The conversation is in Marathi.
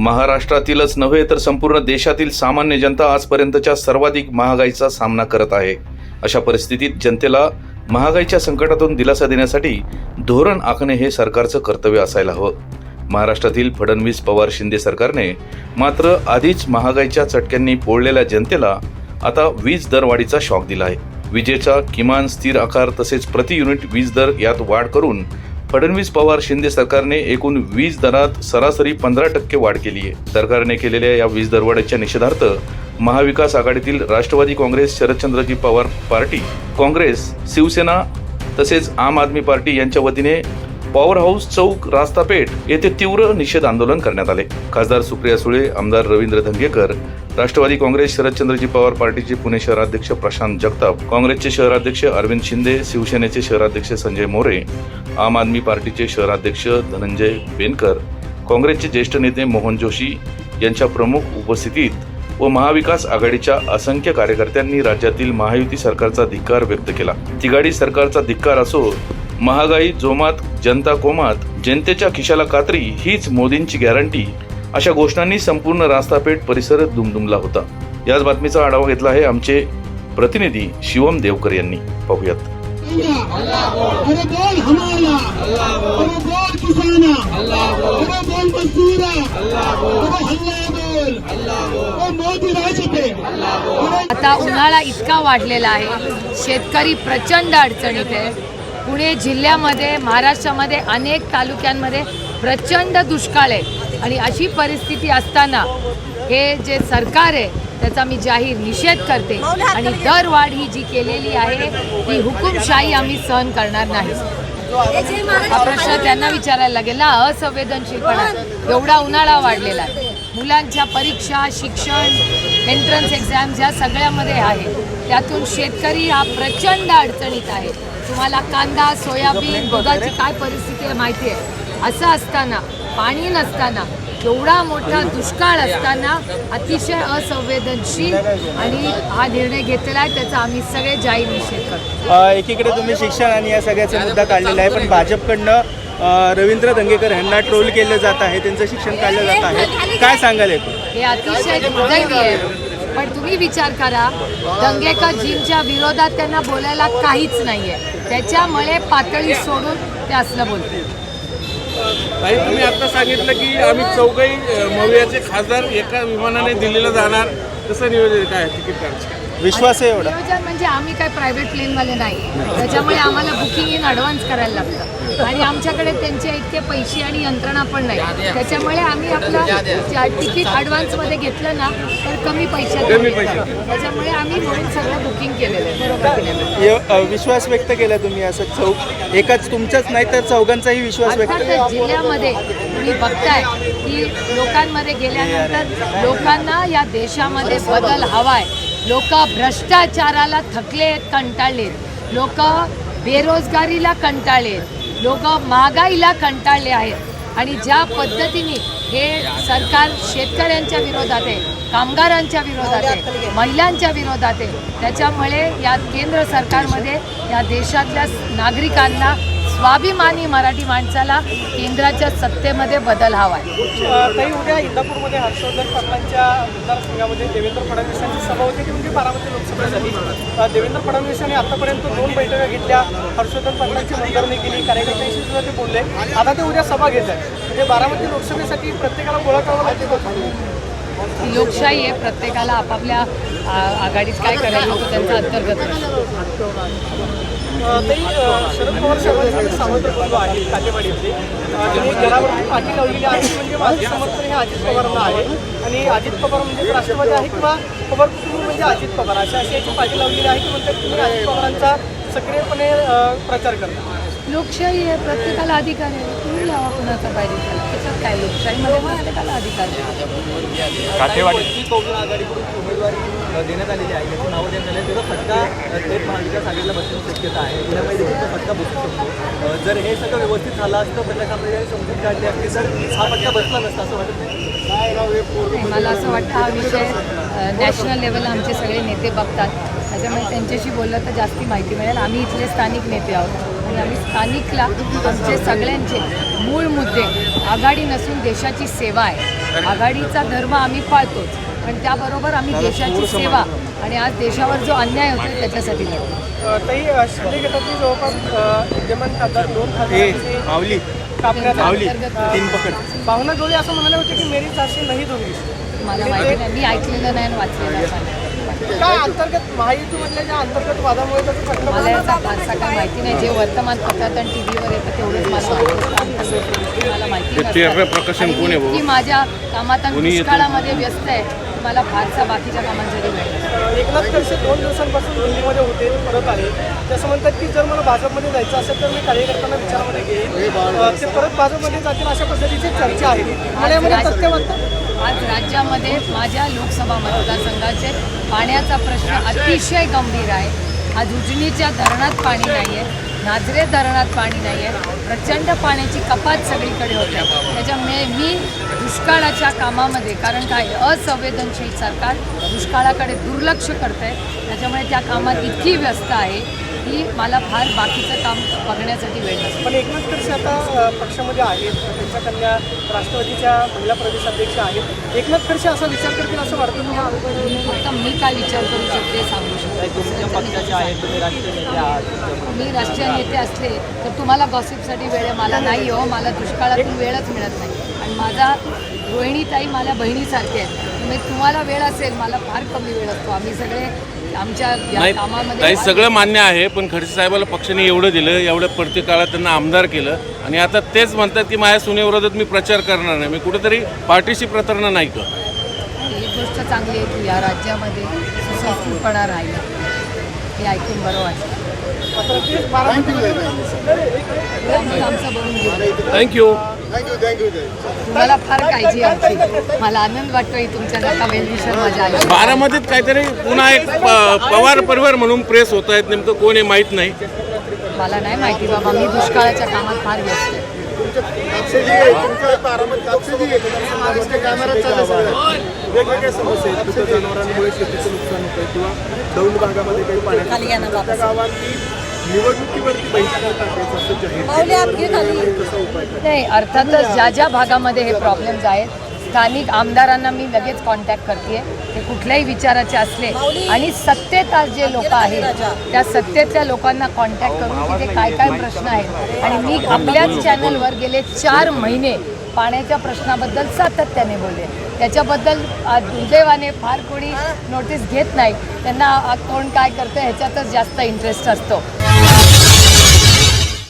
महाराष्ट्रातीलच नव्हे तर संपूर्ण देशातील सामान्य जनता आजपर्यंतच्या सर्वाधिक महागाईचा सामना करत आहे. अशा परिस्थितीत जनतेला महागाईच्या संकटातून दिलासा देण्यासाठी धोरण आखणे हे सरकारचं कर्तव्य असायला हवं. महाराष्ट्रातील फडणवीस पवार शिंदे सरकारने मात्र आधीच महागाईच्या चटक्यांनी पोळलेल्या जनतेला आता वीज दरवाढीचा शॉक दिला आहे विजेचा किमान स्थिर आकार तसेच प्रति युनिट वीज दर यात वाढ करून फडणवीस पवार शिंदे सरकारने एकूण वीज दरात सरासरी पंधरा टक्के वाढ केली आहे. सरकारने केलेल्या या वीज दरवाढीच्या निषेधार्थ महाविकास आघाडीतील राष्ट्रवादी काँग्रेस शरदचंद्रजी पवार पार्टी काँग्रेस शिवसेना तसेच आम आदमी पार्टी यांच्या वतीने पॉवर हाऊस चौक रास्तापेठ येथे तीव्र निषेध आंदोलन करण्यात आले. खासदार सुप्रिया सुळे आमदार रवींद्र धंगेकर राष्ट्रवादी काँग्रेस शरदचंद्रजी पवार पार्टीचे पुणे शहराध्यक्ष प्रशांत जगताप काँग्रेसचे शहराध्यक्ष अरविंद शिंदे शिवसेनेचे शहराध्यक्ष संजय मोरे आम आदमी पार्टीचे शहराध्यक्ष धनंजय बेनकर काँग्रेसचे ज्येष्ठ नेते मोहन जोशी यांच्या प्रमुख उपस्थितीत व महाविकास आघाडीच्या असंख्य कार्यकर्त्यांनी राज्यातील महायुती सरकारचा धिक्कार व्यक्त केला. तिघाडी सरकारचा धिक्कार असो महागाई जोमात जनता कोमात जनतेच्या खिशाला कात्री हीच मोदींची गॅरंटी अशा घोषणांनी संपूर्ण रास्तापेठ परिसर दुमदुमला होता. याच बातमीचा आढावा घेतला आहे आमचे प्रतिनिधी शिवम देवकर यांनी. पाहूयात. आता उन्हाळा इतका वाढलेला आहे. शेतकरी प्रचंड अडचणीत आहे. पुणे जिल्ह्यामध्ये महाराष्ट्रामध्ये अनेक तालुक्यांमध्ये प्रचंड दुष्काळ आहे. आणि अशी परिस्थिती असताना हे जे सरकार आहे त्याचा मी जाहीर निषेध करते. आणि दरवाढ ही जी केलेली आहे ती हुकुमशाही आम्ही सहन करणार नाही. हा प्रश्न त्यांना विचारायला लागेल. ना असंवेदनशीलपणा एवढा उन्हाळा वाढलेला आहे. मुलांच्या परीक्षा शिक्षण एंट्रन्स एक्झाम्स ह्या सगळ्यामध्ये आहे. त्यातून शेतकरी हा प्रचंड अडचणीत आहे. तुम्हाला कांदा सोयाबीन दुधाची काय परिस्थिती आहे माहिती आहे? असं असताना पाणी नसताना एवढा मोठा दुष्काळ असताना अतिशय असंवेदनशील आणि हा निर्णय घेतलेला आहे त्याचा आम्ही सगळे जाहीर निषेध करतो. एकीकडे तुम्ही शिक्षण आणि या सगळ्याचा मुद्दा काढलेला आहे पण भाजपकडनं रवींद्र दंगेकर यांना ट्रोल केलं जात आहे त्यांचं शिक्षण काढलं जात आहे. काय सांगाल हे अतिशय दुर्दैवी आहे. पण तुम्ही विचार करा दंगेकर जींच्या विरोधात त्यांना बोलायला काहीच नाहीये. त्याच्यामुळे पातळी सोडून ते असलं बोलते ताई तुम्ही आता सांगितलं की आम्ही चौघही अ, मवियाचे खासदार एका विमानाने दिल्लीला जाणार. कसं नियोजन काय तिकीट काढायचं विश्वास आहे एवढा. नियोजन म्हणजे आम्ही काय प्रायव्हेट प्लेनवाले नाही. त्याच्यामुळे आम्हाला बुकिंग इन ॲडव्हान्स करायला लागतं. आणि आमच्याकडे त्यांचे इतके पैसे आणि यंत्रणा पण नाही. त्याच्यामुळे आम्ही आपलं तिकीट ॲडव्हान्समध्ये घेतलं ना तर कमी पैशात कमी मिळतं. त्याच्यामुळे आम्ही म्हणून सगळं बुकिंग केलेलं आहे. बरोबर अ, विश्वास व्यक्त केला तुम्ही असं चौक एकाच तुमचाच नाही तर चौघांचाही विश्वास व्यक्त अर्थातच जिल्ह्यामध्ये तुम्ही बघताय की लोकांमध्ये गेल्यानंतर लोकांना या देशामध्ये बदल हवाय. लोक भ्रष्टाचाराला थकलेत कंटाळलेत. लोक बेरोजगारीला कंटाळलेत. लोक महागाईला कंटाळले आहेत. आणि ज्या पद्धतीने हे सरकार शेतकऱ्यांच्या विरोधात आहे कामगारांच्या विरोधात आहे महिलांच्या विरोधात आहे त्याच्यामुळे या केंद्र सरकारमध्ये या देशातल्या नागरिकांना स्वाभिमानी मराठी माणसाला केंद्राच्या सत्तेमध्ये बदल हवा आहे ताई उद्या इंदापूरमध्ये हर्षवर्धन पाटलांच्या मतदारसंघामध्ये देवेंद्र फडणवीसांची सभा होती ती म्हणजे बारामती लोकसभेसाठी अ, देवेंद्र फडणवीसांनी आतापर्यंत दोन बैठका घेतल्या हर्षवर्धन पाटलांची नोंदणी केली कार्यकर्त्यांशी सुद्धा ते बोलले. आता ते उद्या सभा घेत आहे म्हणजे बारामती लोकसभेसाठी प्रत्येकाला गोळा करावं लागते ही लोकशाही आहे प्रत्येकाला आपापल्या आघाडीत काय करायचं होतं त्यांचा अंतर्गत अ, शरद पवार साहेबांचे सावंत बंधू आहेत काटेवाडीतले अ, त्यांनी घरावरती पाठी लावलेली आहे म्हणजे माझे समर्थन हे अजित पवारांना आहे. आणि अजित पवार म्हणजे राष्ट्रवादी आहे किंवा पवार कुटुंब म्हणजे अजित पवार अशा अशी याची पाठी लावलेली आहे की म्हणतात तुम्ही अजित पवारांचा सक्रियपणे प्रचार करता. लोकशाही आहे प्रत्येकाला अधिकार आहे. तुम्ही लावा कुणाचा पाहिजे त्याच्यात काय लोकशाहीमध्ये प्रत्येकाला अधिकार आहे? आघाडीकडून उमेदवारी देण्यात आलेली आहे. याची नावं देण्यात आली आहे त्याचा फटका थेट महाविकास आघाडीला बसण्याची शक्यता आहे. देखील तो फटका बसू शकतो. जर हे सगळं व्यवस्थित झालं असतं आंबेडकर समजून काढली असती तर हा फटका बसला नसता असं वाटत नाही. नाही, मला असं वाटतं हा विषय नॅशनल लेवलला आमचे सगळे नेते बघतात. त्याच्यामुळे त्यांच्याशी बोललं तर जास्ती माहिती मिळेल. आम्ही इथले स्थानिक नेते आहोत. आणि आम्ही स्थानिकला आमचे सगळ्यांचे मूळ मुद्दे आघाडी नसून देशाची सेवा आहे. आघाडीचा धर्म आम्ही पाळतोच. पण त्याबरोबर आम्ही देशाची सेवा आणि आज देशावर जो अन्याय होतो त्याच्यासाठी लढतो ताई शिंदे गटातील जवळपास विद्यमान खासदार दोन आली. तीन पकड. भावना जोळे असं म्हणाले होते की मेरी चारशे नाही दोन्ही मला माहिती नाही. मी ऐकलेलं नाही आणि वाचलेलं. काय अंतर्गत महायुतीमधल्या ज्या अंतर्गत वादामुळे मला याचा फारसा काय माहिती नाही. जे वर्तमानपत्रात आणि टी व्हीवर येतं तेवढंच मला माहिती. मला प्रकाशन कोण माझ्या कामात? दुष्काळामध्ये व्यस्त आहे. की मला फारसा बाकीच्या वेळ नाही. एकनाथ खडसे दोन दिवसांपासून दिल्लीमध्ये होते परत आले. ते असं म्हणतात की जर मला भाजपमध्ये जायचं असेल तर मी कार्यकर्त्यांना विचारामध्ये घेईन. ते परत भाजपमध्ये जातील अशा पद्धतीची चर्चा आहे. यामध्ये आज सत्य वाटतं? आज राज्यामध्ये माझ्या लोकसभा मतदारसंघाचे पाण्याचा प्रश्न अतिशय गंभीर आहे. आज उजनीच्या धरणात पाणी नाही आहे नाझरे धरणात पाणी नाही आहे प्रचंड पाण्याची कपात सगळीकडे होते. त्याच्यामुळे मी दुष्काळाच्या कामामध्ये कारण काय असंवेदनशील सरकार दुष्काळाकडे दुर्लक्ष करतं आहे त्याच्यामुळे त्या कामात इतकी व्यस्त आहे की मला फार बाकीचं काम बघण्यासाठी वेळ नसतो. पण आता पक्षामध्ये आहेत त्यांच्या कन्या राष्ट्रवादीच्या महिला प्रदेशाध्यक्ष आहेत. एकनाथ खडसे असा विचार करतील असं वाटतं फक्त मी काय विचार करू शकते सांगू शकते. आहेत तुम्ही राष्ट्रीय नेते आहात मी राष्ट्रीय नेते असले तर तुम्हाला गॉसिपसाठी वेळ आहे. मला नाही हो मला दुष्काळातून वेळच मिळत नाही. आणि माझा रोहिणीताई माझ्या बहिणीसारखे आहेत. तुम्ही तुम्हाला वेळ असेल मला फार कमी वेळ असतो. आम्ही सगळे आमच्या या नाही कामामध्ये नाही सगळं मान्य आहे पण खडसे साहेबाला पक्षाने एवढं दिलं एवढ्या प्रत्येक काळात त्यांना आमदार केलं. आणि आता तेच म्हणतात की माझ्या सुनेविरोधात मी प्रचार करणार नाही. मी कुठेतरी पार्टीशी प्रतारणा नाही का एक गोष्ट चांगली आहे की या राज्यामध्ये सुसंस्कृतपणा राहिला. हे ऐकून बरं वाटलं. मात्र ते बारामतीमध्ये त्यामुळे आमचं बघून घेऊ. थँक्यू तुम्हाला फार काळजी आहे आमची. मला आनंद वाटतोय तुमच्या वेलविषय माझ्या आयुष्यात बारामतीत काहीतरी पुन्हा एक प- पवार परिवार म्हणून प्रेस होत आहेत. नेमकं कोण आहे माहीत नाही. मला नाही माहिती बाबा मी दुष्काळाच्या कामात फार व्यस्त आहे. वेगवेगळ्या समस्या आहेत. तिथं जनावरांमुळे शेतीचं नुकसान होतं किंवा दौंड भागामध्ये काही त्या गावांनी नाही अर्थातच ज्या ज्या भागामध्ये हे प्रॉब्लेम्स आहेत स्थानिक आमदारांना मी लगेच कॉन्टॅक्ट करते ते कुठल्याही विचाराचे असले आणि सत्तेत आज जे लोक आहेत त्या सत्तेतल्या लोकांना कॉन्टॅक्ट करून तिथे काय काय प्रश्न आहेत. आणि मी आपल्याच चॅनलवर गेले चार महिने पाण्याच्या प्रश्नाबद्दल सातत्याने बोलले. त्याच्याबद्दल दुर्दैवाने फार कोणी नोटीस घेत नाही. त्यांना कोण काय करतं ह्याच्यातच जास्त इंटरेस्ट असतो.